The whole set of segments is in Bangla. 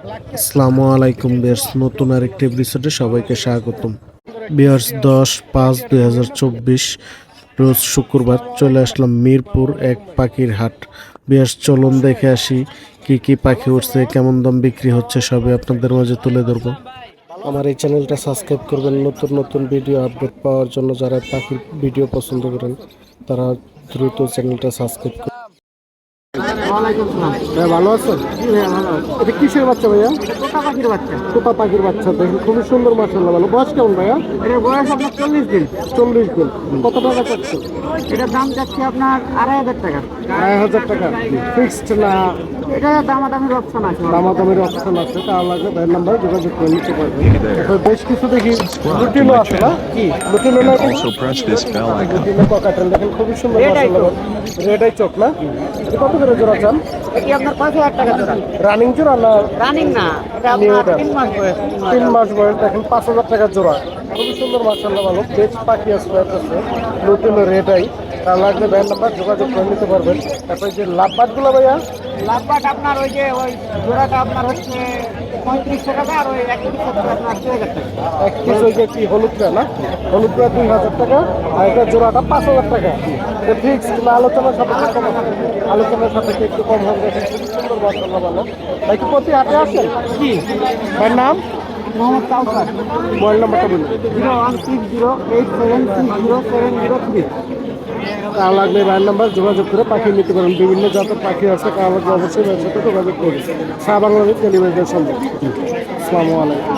আসসালামু আলাইকুম বিয়ার্স নতুন আরেকটি এপিসোডে সবাইকে স্বাগতম। বিয়ার্স দশ পাঁচ দুই হাজার চব্বিশ রোজ শুক্রবার চলে আসলাম মিরপুর এক পাখির হাট। বিয়ার্স চলুন দেখে আসি কি কি পাখি উঠছে, কেমন দাম বিক্রি হচ্ছে, সবই আপনাদের মাঝে তুলে ধরবো। আমার এই চ্যানেলটা সাবস্ক্রাইব করবেন, নতুন নতুন ভিডিও আপডেট পাওয়ার জন্য যারা পাখির ভিডিও পছন্দ করেন, তারা দ্রুত চ্যানেলটা সাবস্ক্রাইব করুন। ভালো আছেন? এটা কিসের বাচ্চা ভাইয়া? তোতা পাখির বাচ্চা। তোতা পাখির বাচ্চা দেখেন খুবই সুন্দর ভালো। বয়স কেমন ভাইয়া? এটার বয়স আপনার চল্লিশ দিন। চল্লিশ দিন। কত টাকা চাচ্ছে এটার দাম যাচ্ছে আপনার আড়াই হাজার টাকা। আড়াই হাজার টাকা। ফিক্সড না? এটা দামাদামির অপশন আছে। দামাদামের অপশন আছে। তার লাগবে ভাইয়ের নাম্বার যোগাযোগ করে নিতে পারবেন। বেশ কিছু দেখি। লুটিনো আছে না? কি না ককাটেল দেখেন খুবই সুন্দর রেডাই চোখ। না? কত করে জোড়া? চান এটি আপনার পাঁচ হাজার টাকা জোড়া। রানিং জোড়া না রানিং না এটা আপনার তিন মাস বয়স তিন মাস বয়স। দেখেন পাঁচ হাজার টাকা জোড়া। খুবই সুন্দর মার্শাল্লাহ ভালো। বেশ পাখি আছে আছে। নতুন রেটাই তার লাগলে ব্যান নাম্বার যোগাযোগ করে নিতে পারবেন। তারপরে যে লাভবাটগুলো ভাইয়া? লাভবাট আপনার ওই যে ওই জোড়াটা আপনার হচ্ছে পঁয়ত্রিশশো টাকা আর ওই একত্রিশশো টাকা আপনার দুই হাজার টাকা। এক পিস ওই যে কি হলুদটা না? হলুদটা দুই হাজার টাকা আর এটা জোড়াটা পাঁচ হাজার টাকা। এটা ফিক্স কিন্তু আলোচনার সাপেক্ষে কম হবে। আলোচনার সাপেক্ষে একটু কম হবে। সুন্দর ভালো ভাই কি প্রতি হাটে আসেন? কি ভাইয়ের নাম? মোহাম্মদ কাউসার। মোবাইল নাম্বারটা বলুন। Zero one six zero eight seven six zero seven zero three. তা লাগলে রায় নাম্বার যোগাযোগ করে পাখি নিতে পারেন। বিভিন্ন জাতের পাখি আছে কার লাগলে অবশ্যই ব্যবসাতে যোগাযোগ করুন। সাহা বাংলাদেশ টেলিভিশনের সঙ্গে আসসালামু আলাইকুম।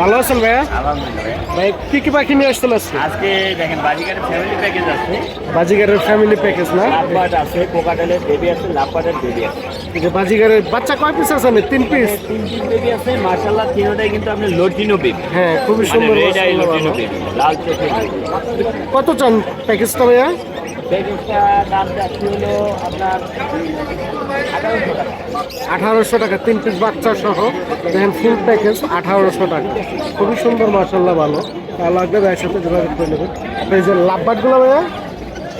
ভালো আছেন ভাইয়া? ভাই কি কি পাখি নিয়ে আসছেন আজকে? আজকে দেখেন বাজিকারের ফ্যামিলি প্যাকেজ আছে। বাজিগারের ফ্যামিলি প্যাকেজ না? আছে কোকাটেলের বেবি আছে লাভবাটের বেবি আছে। যে বাজিগারের বাচ্চা কয় পিস আছে না? তিন পিস তিন বেবি আছে তিনোটাই কিন্তু আপনি লোটিনো বেবি হ্যাঁ খুবই মানে সুন্দর লোটিনো। বেবি। লাল চোখের কত চান প্যাকেজটা ভাইয়া? প্যাকেজটা দাম যাচ্ছে হলো আপনার আঠারোশো টাকা তিন পিস বাচ্চা সহ দেখেন ফুল প্যাকেজ আঠারোশো টাকা। খুবই সুন্দর মার্শাল্লাহ ভালো। তার লাগবে ভাইয়ের সাথে যোগাযোগ করে নেবেন। এই যে লাভবাটগুলো ভাইয়া?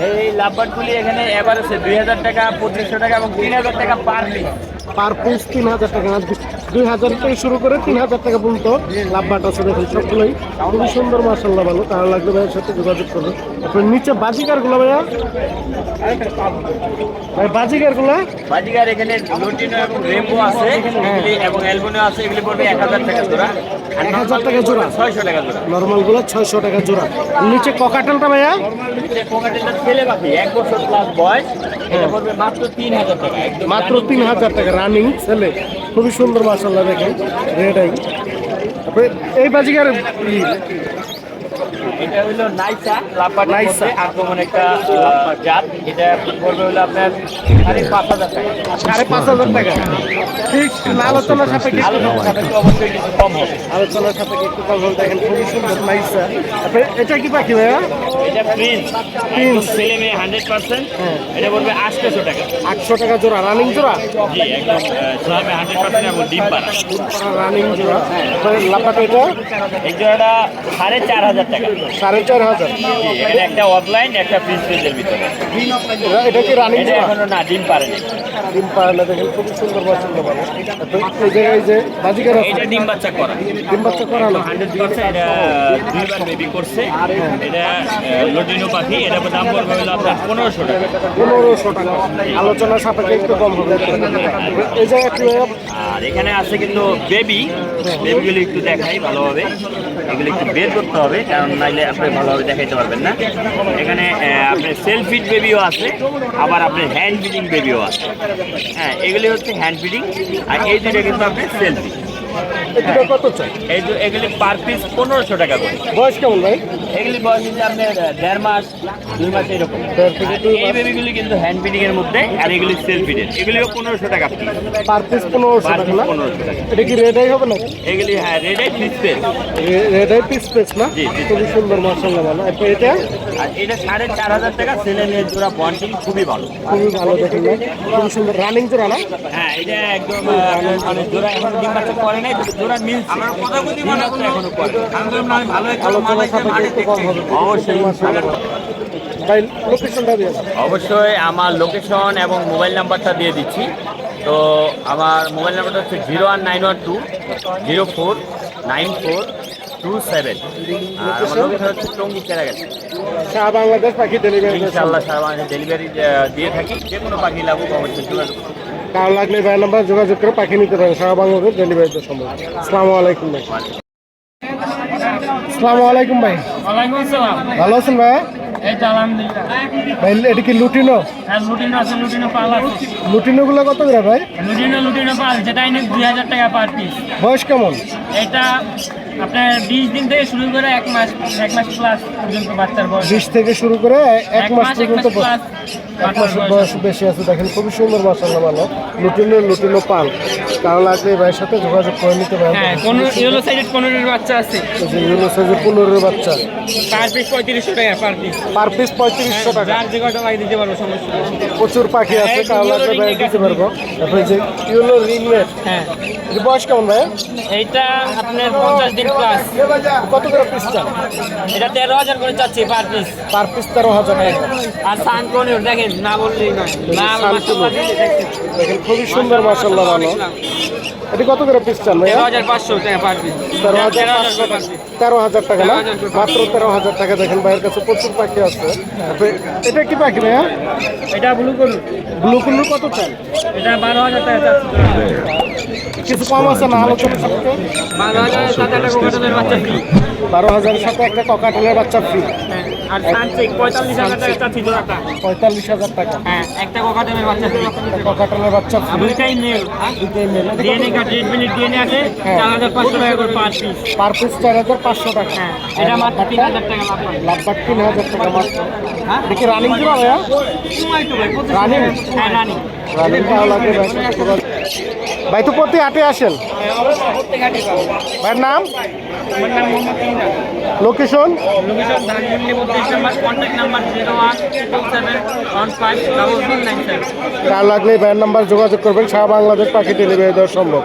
এই লাভবাটগুলি এখানে এবার আছে দুই হাজার টাকা পঁচিশশো টাকা এবং তিন হাজার টাকা পার পিস পার পিস তিন হাজার টাকা। দুই হাজার থেকে শুরু করে তিন হাজার টাকা পর্যন্ত লাভবাট আছে দেখুন সবগুলোই। খুবই সুন্দর মার্শাল্লাহ ভালো। তাহলে লাগবে ভাইয়ের সাথে যোগাযোগ করবেন তারপরে নিচে বাজিকারগুলো ভাইয়া? ভাই বাজিকারগুলো বাজিকার এখানে লোটিনো এবং রেমবো আছে এবং আছে এগুলি পড়বে এক হাজার টাকা জোড়া। আর 1000 টাকা জোড়া? ছয়শো টাকা জোড়া। নর্মালগুলো ছয়শো টাকা জোড়া। নিচে ককাটেলটা ভাইয়া? কোকাটেলটা ছেলে পাখি এক বছর প্লাস বয়স। এটা পড়বে মাত্র তিন হাজার টাকা মাত্র তিন হাজার টাকা রানিং ছেলে। খুবই সুন্দর মাসাল্লাহ দেখেন। এটাই এই বাজিকার এটা হলো নাইসা লাভবাট নাইসা। আক্রমণ একটা জাত। এটা পড়বে হলো আপনার সাড়ে পাঁচ হাজার টাকা। সাড়ে পাঁচ হাজার টাকা। ঠিক আলোচনার সাপেক্ষে আলোচনা সাপেক্ষে অবশ্যই কিছু কম হবে। আলোচনার সাপেক্ষে একটু কথা বলতে দেখেন খুবই সুন্দর নাইসা। এটা কি পাখি ভাইয়া? এটা প্রিন্স। Prince। ছেলে মেয়ে হান্ড্রেড পার্সেন্ট। এটা পড়বে আটশোশো টাকা। আটশো টাকা জোড়া। রানিং জোড়া? জি একদম ছেলে মেয়ে হান্ড্রেড পার্সেন্ট এবং ডিম পাড়া। রানিং জোড়া। লাপাটা এটা? এই জোড়াটা সাড়ে চার হাজার টাকা। সাড়ে চার হাজার। এখানে একটা অফলাইন একটা প্রিন্স প্রিন্সের ভিতরে। এটা- এটা কি রানিং এটা এখনও না ডিম ডিম দেখেন খুবই সুন্দর পছন্দ ভালো এই জায়গায় যে বাজিকার এটা ডিম বাচ্চা করা। ডিম বাচ্চা করানো হান্ড্রেড পার্সেন্ট এটা দুইবার বেবি করছে। এটা লটিনো পাখি। এটা দাম পড়বে হলো আপনার পনেরোশো টাকা। পনেরোশো টাকা। আলোচনার সাপেক্ষে একটু কম হবে। এই জায়গায় আর এখানে আছে কিন্তু বেবি বেবিগুলো একটু দেখাই ভালোভাবে। এগুলো একটু বের করতে হবে, কারণ নাইলে আপনি ভালোভাবে দেখাইতে পারবেন না। এখানে আপনার সেলফিড বেবিও আছে, আবার আপনার হ্যান্ড ফিডিং বেবিও আছে। হ্যাঁ এগুলি হচ্ছে হ্যান্ড ফিডিং আর এই দুটো কিন্তু আপনার সেলফি এই দুটো কত চাই? এই দু- এগুলি পার পিস পনেরোশো টাকা করে। বয়স কেমন ভাই? এগুলি বয়স হচ্ছে আপনার দেড় মাস দুই মাস এরকম। এই বেবিগুলি কিন্তু হ্যান্ড ফিডিং এর মধ্যে আর এগুলি সেলফ ফিডের এগুলিও পনেরোশো টাকা। পার পিস পনেরোশো টাকা না? পনেরোশো টাকা। এটা কি হবে না এগুলি হ্যাঁ রেডে ফিস পেস রেডাই পিস পিস না। খুবই সুন্দর মার্শাল্লাহ ভালো। এটা? আর এটা সাড়ে চার হাজার টাকা ছেলে মেয়ের জোড়া বন্ডিং খুবই ভালো। খুবই ভালো দেখেন খুবই সুন্দর। রানিং জোড়া না? হ্যাঁ এটা একদম মানে জোড়া এখন ডিম বাচ্চা করে নাই জোড়া মিলছে। আমার কথা বলি মানে এখনও একটু অবশ্যই আমার লোকেশন এবং মোবাইল নাম্বারটা দিয়ে দিচ্ছি। তো আমার মোবাইল নাম্বারটা হচ্ছে zero one nine one two zero four nine four two seven. আর আমার লোকেশন হচ্ছে টঙ্গি চেরা গেছে শাহ বাংলাদেশ পাখি ডেলিভারি ইনশাআল্লাহ সারা বাংলাদেশে ডেলিভারি দিয়ে থাকি। যে কোনো পাখি লাগুক অবশ্যই যোগাযোগ। কারও লাগলে ভাই নাম্বার যোগাযোগ করে পাখি নিতে পারেন। সারা বাংলাদেশ ডেলিভারি দেওয়া সম্ভব। আসসালামু আলাইকুম ভাই। আসসালামু আলাইকুম ভাই। ভালো আছেন ভাই? ভাই এটা কি লুটিনো? আর লুটিনো গুলো কত করে ভাই? লুটিনো লুটিনো পাল যেটা দুই হাজার টাকা পার পিস বয়স কেমন? এটা আপনার বিশ দিন থেকে শুরু করে এক মাস এক মাস প্লাস পর্যন্ত বাচ্চার বয়স। বিশ থেকে শুরু করে এক মাস পর্যন্ত মাস এক মাসের বয়স। বেশি আছে। দেখেন খুবই সুন্দর মাসাল্লাহ ভালো লুটিনো লুটিনো পাল। কারও লাগলে ভাইয়ের সাথে যোগাযোগ করে নিতে পারেন। হ্যাঁ কোন ইয়েলো সাইডেড কোনোর বাচ্চা আছে। যে ইউনো সাইজের পনেরো বাচ্চা। পার পিস পঁয়ত্রিশশো টাকা পার পিস পার পিস পঁয়ত্রিশশো টাকা। যার যে কটা দিতে পারব সমস্যা প্রচুর পাখি আছে হ্যাঁ, কারও লাগলে ভাই দিতে পারব। তারপরে যে ইউনো রিংনেট হ্যাঁ। বয়স কেমন ভাই? এইটা আপনার পঞ্চাশ দিন প্লাস কত করে পিস চান? এটা তেরো হাজার করে চাচ্ছি পার পিস পার পিস তেরো হাজার আর সান কোনির দেখেন না বললেই নয়। দেখেন খুবই সুন্দর মাসাল্লাহ ভালো। এটা কত করে পিস চান তেরো হাজার পাঁচশো তেরো হাজার তেরো পাঁচশো হাজার টাকা তেরো হাজার টাকা না? মাত্র তেরো হাজার টাকা দেখেন ভাইয়ের কাছে প্রচুর পাখি আছে। এটা কি পাখি ভাইয়া? এটা ব্লু করুন ব্লু কুল্লু কত চান? এটা বারো হাজার টাকা কিছু কম আছে না? আলোচনা সাথে বারো হাজার হাজারের সাথে একটা ককাটেলের বাচ্চা ফ্রি। পঁয়তাল্লিশ হাজার টাকা চাচ্ছি জোড়াটা পঁয়তাল্লিশ হাজার টাকা। হ্যাঁ একটা কোকাটেলের বাচ্চা ফ্রি। ককাটেলের বাচ্চা দুইটাই মেল। দুটোই মেল। ডিএনএ কার্ড রেড মিনিট ডিএনএ আছে হ্যাঁ। চার হাজার পাঁচশো টাকা করে পার পিস। পার পিস চার হাজার পাঁচশো টাকা। হ্যাঁ এটা মাত্র তিন হাজার টাকা তিন হাজার টাকা মাত্র। হ্যাঁ? দেখি রানিং জোড়া ভাইয়া। রানিং হ্যাঁ রানি রানিং ভালো লাগে ভাই, তো প্রতি হাটে আসেন? ভাইয়ের নাম? লোকেশন? কার লাগলে ভাইয়ের নাম্বার যোগাযোগ করবেন, সারা বাংলাদেশ পাখি ডেলিভারি দেওয়া সম্ভব।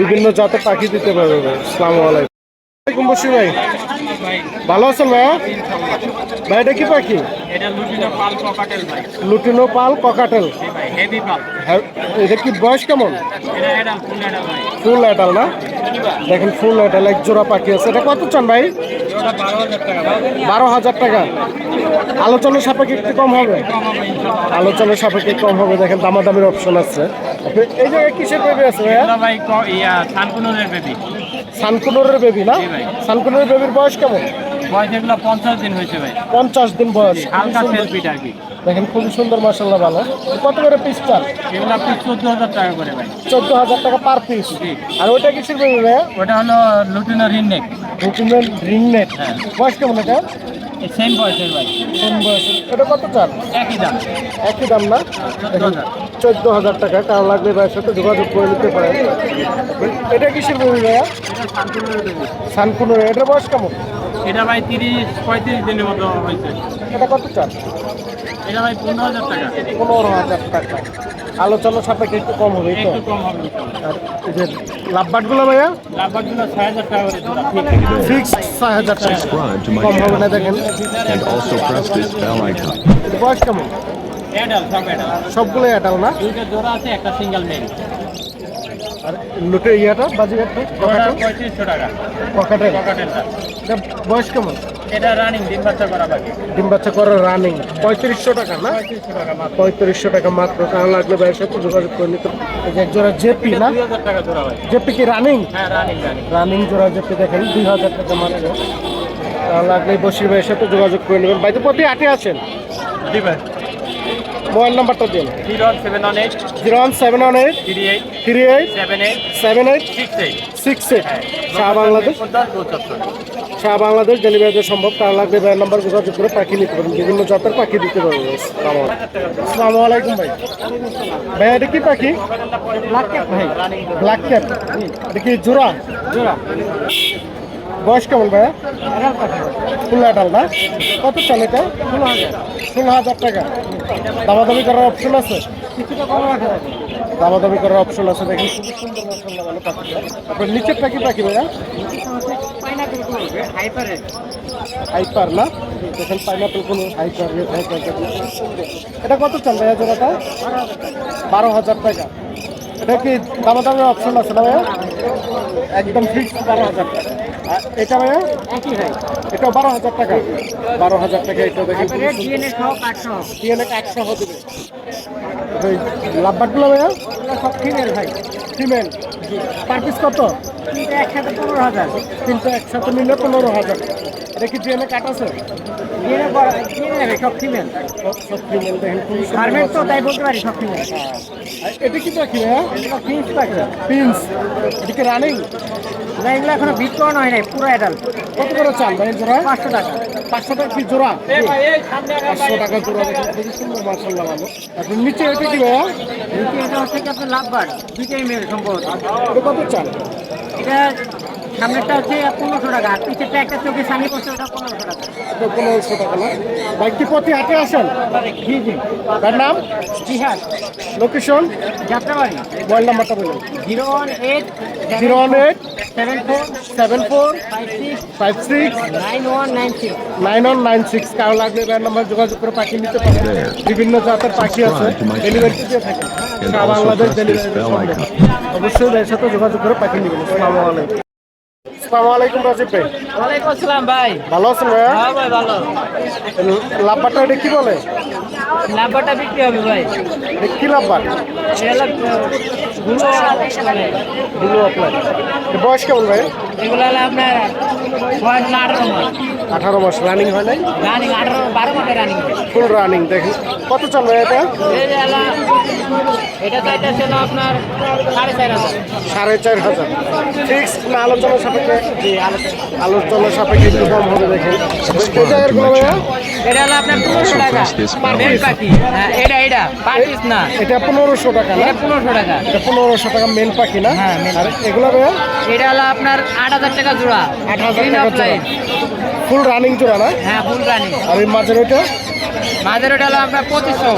বিভিন্ন জাতের পাখি দিতে পারবে বসি ভাই। ভালো আছেন ভাইয়া? ভাই এটা কি পাখি? এটা লুটিনো পাল ককাটেল ভাই। Lutino pearl cockatiel. ভাই হেভি পাল। হ্যাঁ, এটা কি বয়স কেমন? এটা ফুল অ্যাডাল ভাই। ফুল অ্যাডাল না? দেখেন ফুল অ্যাডাল এক জোড়া পাখি আছে। এটা কত চান ভাই? বারো হাজার টাকা আলোচনার সাপেক্ষে একটু কম হবে? আলোচনার সাপেক্ষে কম হবে। দেখেন দামাদামির অপশন আছে। এই জায়গায় কিসের বেবি আছে ভাইয়া? ভাই ক- বেবি সানকুনোরের বেবি না? ভাই। বেবির বয়স কেমন? বয়স এগুলো পঞ্চাশ দিন হয়েছে ভাই। পঞ্চাশ দিন বয়স। হালকা সেলফিট আর কি দেখেন খুবই সুন্দর মাসাল্লাহ ভালো। কত করে পিস চান? এগুলো চোদ্দ হাজার টাকা করে ভাই। চোদ্দ হাজার টাকা পার পিস আর ওইটা কিসের ভাইয়া ওটা হলো লুটিনো রিং নেট হ্যাঁ। বয়স কেমন এটা? সেম বয়সের ভাই। কোন বয়স। এটা কত চান? একই দাম। একই দাম না? চোদ্দ হাজার টাকা। কার লাগবে ভাইয়ের সাথে যোগাযোগ করে নিতে পারেন। এটা কিসের ভাইয়া সানকুনোর এটার বয়স কেমন? এটা ভাই তিরিশ পঁয়ত্রিশ দিনের মতো হয়েছে। এটা কত চান? এটা ভাই পনেরো হাজার টাকা। পনেরো হাজার টাকা। আলোচনা সাপেক্ষে একটু কম হবে একটু কম হবে আর যে লাভবাটগুলো ভাইয়া? লাভবারগুলো ছয় হাজার টাকা ফিক্স ছয় হাজার টাকা। কম হবে না দেখেন। বয়স কেমন? সবগুলো অ্যাডাল না? দুইটা জোড়া আছে একটা সিঙ্গেল মেল আর ইয়াটা পঁয়ত্রিশশো টাকা। পকেটে? পকেটেরটা এটা বয়স কেমন? এটা রানিং ডিম বাচ্চা করা বাকি। ডিম বাচ্চা করে রানিং পঁয়ত্রিশশো টাকা না? পঁয়ত্রিশশো টাকা মাত্র। পঁয়ত্রিশশো টাকা মাত্র। কারণ লাগলে সাথে যোগাযোগ করে নিতে এক জোড়া জেপি না? টাকা জোড়া জেপি কি রানিং হ্যাঁ রানিং রানিং রানিং জোড়া জেপি দেখেন দুই হাজার টাকা মাত্র। লাগলে বসির ভাইয়ের সাথে যোগাযোগ করে নেবেন। বাইতে প্রতি আটে আছেন? জি ভাই। মোবাইল নাম্বারটা দিন। Zero seven one eight zero one seven one eight three eight three eight seven eight seven eight. Six eight six eight Shah Bangladesh Shah Bangladesh delivery সম্ভব। তার লাগবে ভাইয়ের নাম্বার যোগাযোগ করে পাখি নিতে পারেন বিভিন্ন জাতের পাখি দিতে পারবেন। আসসালামু আলাইকুম। ভাই। ভাই এটা কি পাখি? ব্ল্যাক ক্যাপ ভাই। ব্ল্যাক ক্যাপ এটা কি জোড়া? জোড়া। বয়স কেমন ভাইয়া? ফুল অ্যাডাল না? কত চাল এটা? ষোলো হাজার ষোলো টাকা। দামাদামি করার অপশন আছে? দামাদামি করার অপশন আছে দেখি। আপনার নিচেরটা কি পাখি ভাইয়া? হাইপার না? দেখেন পাইনাপেল কোনো হাইপার এটা কত চাল ভাইয়া জোড়াটা? বারো হাজার টাকা। এটা কি দামাদামি অপশন আছে না ভাইয়া? একদম ফিক্স বারো হাজার টাকা। এটা ভাইয়া? একই ভাই। এটা বারো হাজার টাকা। বারো হাজার টাকা এটা তারপরে ডিএনএ সহ সহ ডিএনএ একশো হবে। লাভবারগুলো ভাইয়া? সব ফিমেল ভাই। ফিমেল পার পিস কত? কিন্তু একসাথে পনেরো হাজার। কিন্তু একসাথে মিলে পনেরো হাজার। এটা কি ডিএনএ কাট আছে? ডিএনএ ডিএনএ ভাই সব ফিমেল সব ফিমেল দেখেন খুবই তো তাই বলতে পারি সব ফিমেল এটা কি পাখি পাখি। পিন্স এটা কি রানিং? না এগুলো এখনও বিট করানো হয় নাই পুরো অ্যাডাল্ট কত করে চাল ভাই জোড়া? পাঁচশো টাকা। পাঁচশো টাকা কি জোড়া? পাঁচশো টাকা জোড়া দেখেন সুন্দর মার্শাল্লাহ ভালো। এখন নিচে এটা কি ভাইয়া নিচে এটা হচ্ছে কি আপনার লাভ বার্ড দুইটাই মেল সম্ভবত। এটা কত চাল? এটা সামনেরটা হচ্ছে পনেরোশো টাকা আর পিছেরটা একটা চোখে সানি করছে ওটা পনেরোশো টাকা। পনেরোশো টাকা না? বাইকটি প্রতি হাটে আসেন? জি জি। তার নাম? জিহাদ লোকেশন? যাত্রাবাড়ি। মোবাইল নাম্বারটা বলুন। Zero one eight zero one eight seven four seven four five six nine one nine six nine one nine six কারও লাগলে ব্যান্ড নাম্বার যোগাযোগ করে পাখি নিতে বিভিন্ন জাতের পাখি আছে। ডেলিভারি দিয়ে থাকে। বাংলাদেশ ডেলিভারি অবশ্যই এর সাথে যোগাযোগ করে পাখি নেবেন। আসসালামু আলাইকুম। আসসালামু আলাইকুম রাজীব ভাই। ওয়ালাইকুম আসসালাম ভাই। ভালো আছেন ভাই হ্যাঁ ভাই ভালো। লাভবাটা এটা কি বলে? লাভবাটা বিক্রি হবে ভাই। কি লাভবার? ব্লু অফলাইন বয়স কেমন ভাই এগুলো হলো আপনার পয়েন্ট আঠারো আঠারো মাস রানিং হয় নাই? রানিং আঠারো বারো মাসে রানিং ফুল রানিং দেখেন কত চাল ভাই এটা আপনার সাড়ে চার হাজার। সাড়ে চার হাজার। ফিক্স না আলোচনা সাপেক্ষে? আলোচনা। সাপেক্ষে একটু কম হবে গুলো এটা হলো আপনার পনেরোশো টাকা। পাখি হ্যাঁ এটা এটা। পার্টিস না এটা পনেরোশো টাকা না? পনেরোশো টাকা। এটা পনেরোশো টাকা মেন পাখি না? হ্যাঁ, আর এগুলো এটা হলো আপনার আট হাজার টাকা জোড়া। আট হাজার টাকা light। ফুল রানিং জোড়া না? হ্যাঁ ফুল রানিং। আর এই মাঝের ওইটা? মাঝের ওটা হলো আপনার পঁচিশশো।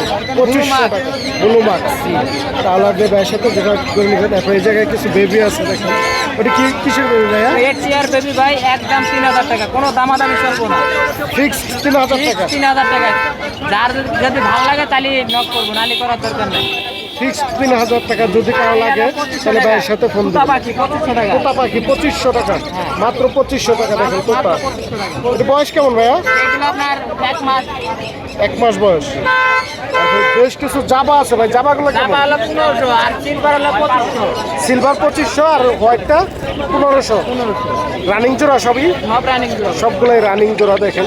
টাকা ব্লু মার্কস তাহলে আপনি ভাইয়ের সাথে যোগাযোগ করে নেবেন। তারপরে এই জায়গায় কিছু বেবি আছে দেখেন। ওটা কি কিসের বেবি ভাইয়া? এর চেয়ার বেবি ভাই একদম তিন হাজার টাকা। কোনো দামাদামি চলবো না। ফিক্স তিন হাজার টাকা। তিন হাজার টাকা। যার যদি ভালো লাগে তাহলে নক করব নালি করার দরকার নেই। ফিক্স তিন হাজার টাকা যদি কারও লাগে তাহলে ভাইয়ের সাথে ফোন টাকা। তোতা পাখি পঁচিশশো টাকা। মাত্র পঁচিশশো টাকা দেখেন তোতা। এটা বয়স কেমন ভাইয়া? এগুলো আপনার এক মাস। এক মাস বয়স। বেশ কিছু জাবা আছে ভাই জাবাগুলো সিলভার পঁচিশশো। আর হোয়াইটটা পনেরোশো। রানিং জোড়া সবই? সব রানিং জোড়া। সবগুলোই রানিং জোড়া দেখেন।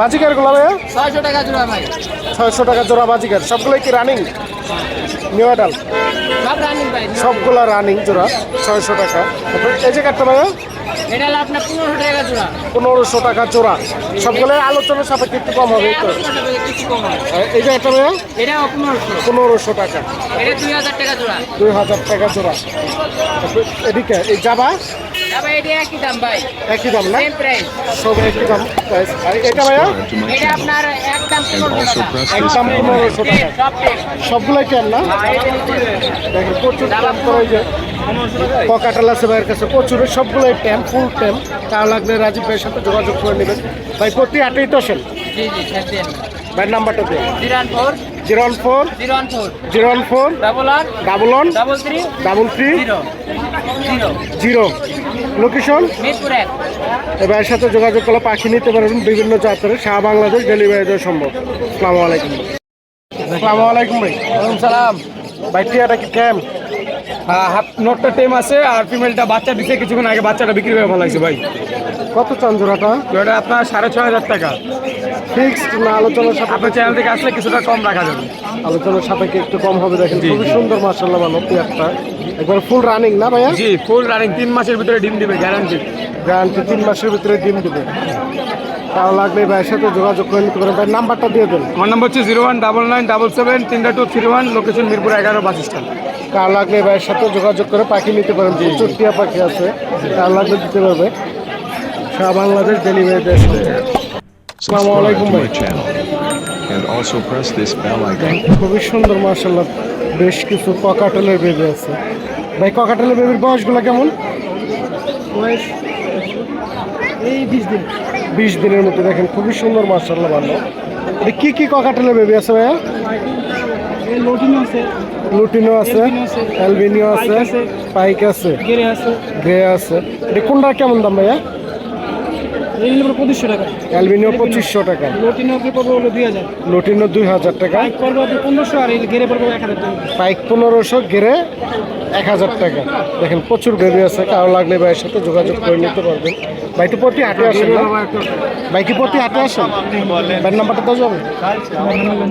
বাজিকারগুলো ভাইয়া? ছয়শো টাকা জোড়া ভাই। ছয়শো টাকা জোড়া বাজিকার। সবগুলোই কি রানিং নিউ আডাল সব রানিং সবগুলা রানিং জোড়া ছয়শো টাকা। এই যে কাটটা ভাইয়া? পনেরোশো টাকা জোড়া। সবগুলোই আলোচনা সাপেক্ষে একটু কম হবে তো। এই যে একটা ভাইয়া? পনেরোশো। টাকা। দুই হাজার টাকা জোড়া। এদিকে এই এটা একই দাম ভাই। একই দাম না? সেম সব একই দাম? প্রাইস আর এটা ভাইয়া? এটা আপনার একদম টাকা। একদম টাকা। সবগুলাই কেন না? দেখেন। প্রচুর দাম করে যে পকাটাল আছে ভাইয়ের কাছে প্রচুর। সবগুলোই ট্যাম ফুল ট্যাম তা লাগলে রাজীব ভাইয়ের সাথে যোগাযোগ করে নেবেন। ভাই প্রতি আটেই তো আসেন ভাইয়ের নাম্বারটা দিন zero four. Zero one four. Zero one four. Zero one four. Double one. Double one. Double three. Double three. Zero. Location এবার সাথে যোগাযোগ করলে পাখি নিতে পারবেন বিভিন্ন জাতের। সারা বাংলাদেশ ডেলিভারি দেওয়া সম্ভব। আসসালামু আলাইকুম। আসসালামু আলাইকুম ভাই। সালাম। ভাই টিয়াটা কি ট্যাম হাফ নোটটা টেম আছে আর ফিমেলটা বাচ্চা দিছে কিছুক্ষণ আগে বাচ্চাটা বিক্রি হয়ে ভালো লাগছে ভাই। কত চান জোড়াটা? আপনার সাড়ে ছয় হাজার টাকা। ফিক্সড না আলোচনার সাথে আপনার চ্যানেল থেকে আসলে কিছুটা কম রাখা যাবে। আলোচনার সাপেক্ষে একটু কম হবে দেখেন? খুবই সুন্দর মার্শাল্লাহ ভালো পেয়ারটা একবার ফুল রানিং না ভাইয়া? জি ফুল রানিং তিন মাসের ভিতরে ডিম দিবে গ্যারান্টি গ্যারান্টি তিন মাসের ভিতরে ডিম দিবে। তাও লাগলে ভাইয়ের সাথে যোগাযোগ করে নিতে পারেন। ভাই নাম্বারটা দিয়ে দেন। আমার নম্বর হচ্ছে zero one double nine double seven তিনটা two three one location Mirpur এগারো বাস স্ট্যান্ড তাও লাগলে ভাইয়ের সাথে যোগাযোগ করে পাখি নিতে পারেন। প্রচুর টিয়া পাখি আছে। তাও লাগলে দিতে পারবে। সারা বাংলাদেশ ডেলিভারি দেয় আসসালামু আলাইকুম ভাই। And also press this bell icon. খুবই সুন্দর মার্শাল্লাহ বেশ কিছু ককাটেলের বেবি আছে। ভাই ককাটেলের বেবির বয়সগুলো কেমন? বয়স এই বিশ দিন। বিশ দিনের মধ্যে দেখেন খুবই সুন্দর মার্শাল্লাহ ভালো। এটা কি কি ককাটেলের বেবি আছে ভাইয়া? লোটিনো আছে। লুটিনো আছে অ্যালবিনিও আছে পাইক আছে গ্রে আছে। এটা কোনটা কেমন দাম ভাইয়া? পঁচিশশো টাকা। অ্যালবিনিও পঁচিশশো টাকা। লোটিনো কি পড়বে হলো দুই হাজার? লুটিনো দুই হাজার টাকা। বাইক পড়বে আপনি পনেরোশো আর এই পড়বে এক হাজার টাকা। পাইক পনেরোশো গেরে এক হাজার টাকা। দেখেন প্রচুর বেবি আছে। কারও লাগলে ভাইয়ের সাথে যোগাযোগ করে নিতে পারবেন। বাইটি প্রতি হাটে আসেন না? প্রতি হাটে আসেন নাম্বারটা তো যাবে।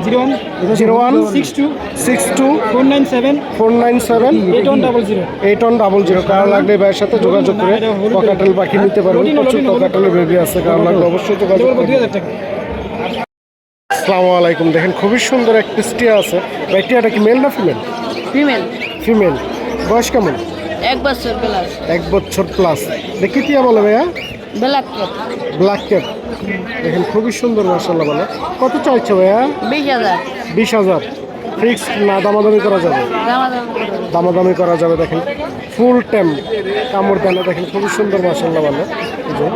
Zero one zero one six two six two four nine seven four nine seven eight one double zero. Eight one double zero. কারও লাগলে ভাইয়ের সাথে যোগাযোগ করে ককাটেল পাখি নিতে পারবেন। প্রচুর ককাটেলের বেবি আছে কারও লাগলে অবশ্যই যোগাযোগ আসসালামু আলাইকুম। দেখেন খুবই সুন্দর এক টিয়া আছে। ভাই টিয়াটা কি মেল না ফিমেল ফিমেল ফিমেল বয়স কেমন? এক বছর প্লাস এক বছর প্লাস দেখি টিয়া বলে ভাইয়া? ব্ল্যাক ক্যাপ ব্ল্যাক ক্যাপ দেখেন খুবই সুন্দর মার্শাল্লাহ বলে। কত চাইছে ভাইয়া? বিশ হাজার। বিশ হাজার। ফিক্স না দামাদামি করা যাবে? দামাদামি করা যাবে। দেখেন। ফুল টাইম কামড় দেন দেখেন খুবই সুন্দর মার্শাল্লাহ বলে। যে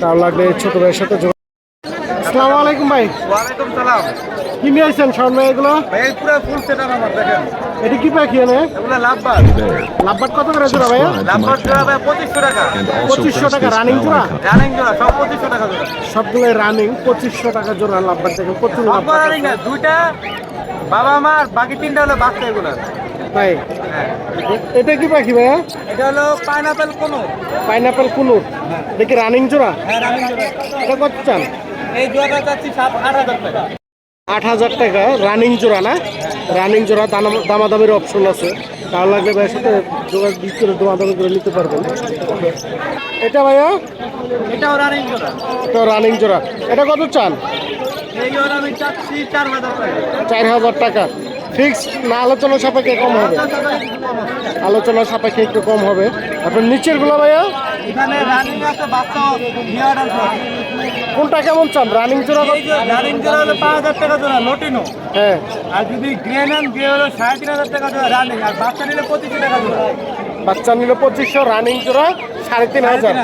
তার লাগলে ছোট ভাইয়ের সাথে আসসালামু আলাইকুম ভাই। ওয়ালাইকুম সালাম। কি নিয়ে আসছেন শর্ট এগুলো? এই পুরো ফুল সেটার আমার দেখেন। এটি কি পাখি এনে? এগুলো লাভবার লাভবাট কত করে জোড়া লাভবার ভাই টাকা। and also পঁচিশশো press টাকা রানিং জোড়া? রানিং জোড়া সব পঁচিশশো টাকা জোড়া। সবগুলো রানিং পঁচিশশো টাকা জোড়া লাভবাট দেখেন প্রচুর লাভবাট রানিং দুইটা বাবা মার বাকি তিনটা হলো বাচ্চা এগুলো। ভাই। এটা কি পাখি ভাইয়া? এটা হলো পাইনাপেল কোনো পাইনাপেল কুনুর। দেখি রানিং জোড়া? হ্যাঁ রানিং জোড়া। এটা কত চান? এই জোড়াটা চাচ্ছি সাত আট হাজার টাকা। আট হাজার টাকা রানিং জোড়া না? রানিং জোড়া দামাদামির অপশন আছে। তার লাগলে ভাইয়ের সাথে যোগাযোগ করে দামাদামি করে নিতে পারবেন। এটা ভাইয়া? এটাও রানিং জোড়া। এটা রানিং জোড়া। এটা কত চান? চার হাজার টাকা। ফিক্স না আলোচনা সাপেক্ষে কম হবে। আলোচনা সাপেক্ষে একটু কম হবে। আপনার নিচেরগুলো ভাইয়া? এখানে রানিং বাচ্চা কোনটা কেমন চান? রানিং জোড়া? রানিং জোড়া হলো পাঁচ হাজার টাকা জোড়া লোটিনো হ্যাঁ। আর যদি গ্রে নেন গ্রে হলো সাড়ে তিন হাজার টাকা জোড়া রানিং আর বাচ্চা নিলে পঁচিশশো টাকা জোড়া। বাচ্চা নিল পঁচিশশো রানিং জোড়া সাড়ে তিন হাজার।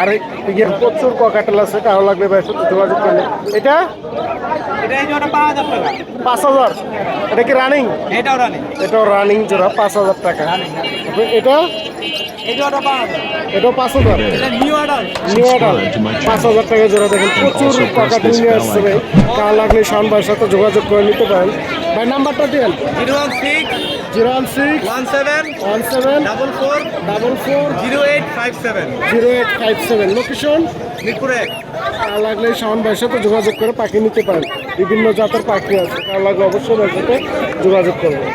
আর ইয়ে প্রচুর ককাটেল আছে কারও লাগবে যোগাযোগ করলে এটা? এটা পাঁচ হাজার এটা কি রানিং এটাও রানিং এটাও রানিং জোড়া পাঁচ হাজার টাকা। আপনি এটা? পাঁচ হাজার। এটাও পাঁচ হাজার। নিউ অর্ডার নিউ অর্ডার পাঁচ হাজার টাকা জোড়া দেখেন প্রচুর ককাটেল নিয়ে আসছে ভাই। কার লাগলে শান ভাইয়ের সাথে যোগাযোগ করে নিতে পারেন। ভাই নাম্বারটা দেন। Zero one six zero one six one seven one seven double four double four zero eight five seven zero eight five seven. Location? মিরপুরে কার লাগলে শাওন ভাইয়ের সাথে যোগাযোগ করে পাখি নিতে পারেন। বিভিন্ন জাতের পাখি আছে কার লাগলে অবশ্যই ভাইয়ের সাথে যোগাযোগ করবেন।